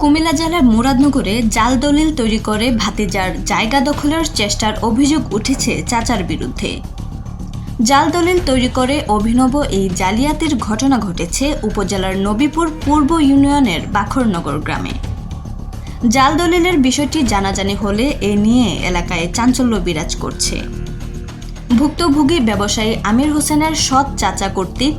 কুমিল্লা জেলার মুরাদনগরে জাল দলিল তৈরি করে ভাতিজার জায়গা দখলের চেষ্টার অভিযোগ উঠেছে চাচার বিরুদ্ধে। জাল দলিল তৈরি করে অভিনব এই জালিয়াতির ঘটনা ঘটেছে উপজেলার নবীপুর পূর্ব ইউনিয়নের বাখরনগর গ্রামে। জাল দলিলের বিষয়টি জানাজানি হলে এ নিয়ে এলাকায় চাঞ্চল্য বিরাজ করছে। ভুক্তভোগী ব্যবসায়ী আমির হোসেনের সৎ চাচা কর্তৃক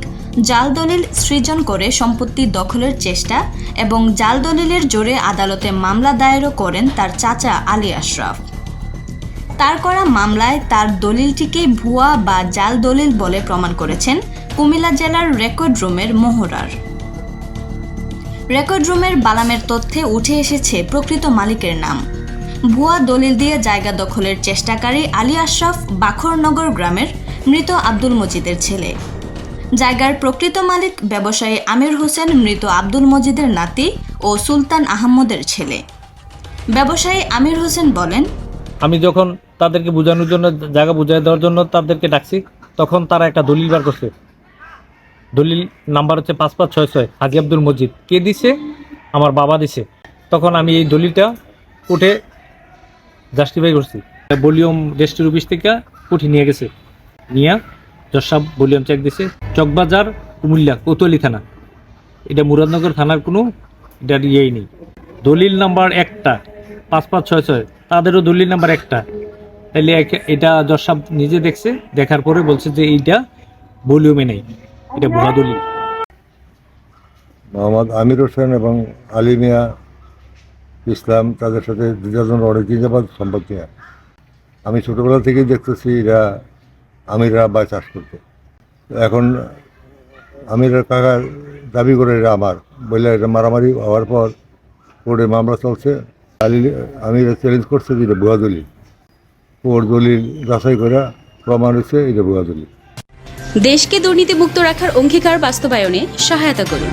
জাল দলিল সৃজন করে সম্পত্তি দখলের চেষ্টা এবং জাল দলিলের জোরে আদালতে মামলা দায়েরও করেন তার চাচা আলী আশরাফ। তার করা মামলায় তার দলিলটিকে ভুয়া বা জাল দলিল বলে প্রমাণ করেছেন কুমিল্লা জেলার রেকর্ড রুমের মোহরার রেকর্ড রুমের বালামের তথ্যে উঠে এসেছে প্রকৃত মালিকের নাম। ভুয়া দলিল দিয়ে জায়গা দখলের চেষ্টাকারী আলী আশরাফ বাখরনগর গ্রামের মৃত আব্দুল মজিদের ছেলে। জায়গার প্রকৃত মালিক ব্যবসায়ী আমির হোসেন, মৃত আব্দুল মজিদের নাতি ও সুলতান আহমদের ছেলে। ব্যবসায়ী আমির হোসেন বলেন, আমি যখন তাদেরকে বোঝানোর জন্য, জায়গা বুঝাই দেওয়ার জন্য তাদেরকে ডাকছি, তখন তারা একটা দলিল বার করছে। দলিল নাম্বার হচ্ছে পাঁচ পাঁচ ছয় ছয়, হাজি আব্দুল মজিদ। কে দিছে? আমার বাবা দিছে। তখন আমি এই দলিলটা উঠে জাস্টিফাই করছি। ভলিউম রেজিস্ট্রি অফিস থেকে উঠে নিয়ে গেছে। নিয়ে জসাব ভলিউম চেক দিছে, চকবাজার, কুমিল্লা, কোতোয়ালি থানা। এটা মুরাদনগর থানার কোনো এটার ইয়েই নেই। দলিল নাম্বার একটা, পাঁচ পাঁচ ছয় ছয়, তাদেরও দলিল নাম্বার একটা। তাহলে এটা জসাব নিজে দেখছে, দেখার পরে বলছে যে এইটা ভলিউমে নেই, এটা ভুয়া দলিল। মোহাম্মদ আমির হোসেন এবং আলী মিয়া ইসলাম, তাদের সাথে দুজন অনেকদিন যাবার সম্পর্কে। আমি ছোটোবেলা থেকেই দেখতেছি, এরা আমিররা বা চাষ করতে এখন আমির কাকা দাবি করে এরা আমার, বললে এটা মারামারি হওয়ার পর কোর্টে মামলা চলছে। আলী আমির চ্যালেঞ্জ করছে যে এটা ভুয়া দলিল। ওর দলিল যাচাই করে প্রমাণ হচ্ছে এটা ভুয়া দলিল। দেশকে দুর্নীতিমুক্ত রাখার অঙ্গীকার বাস্তবায়নে সহায়তা করুন।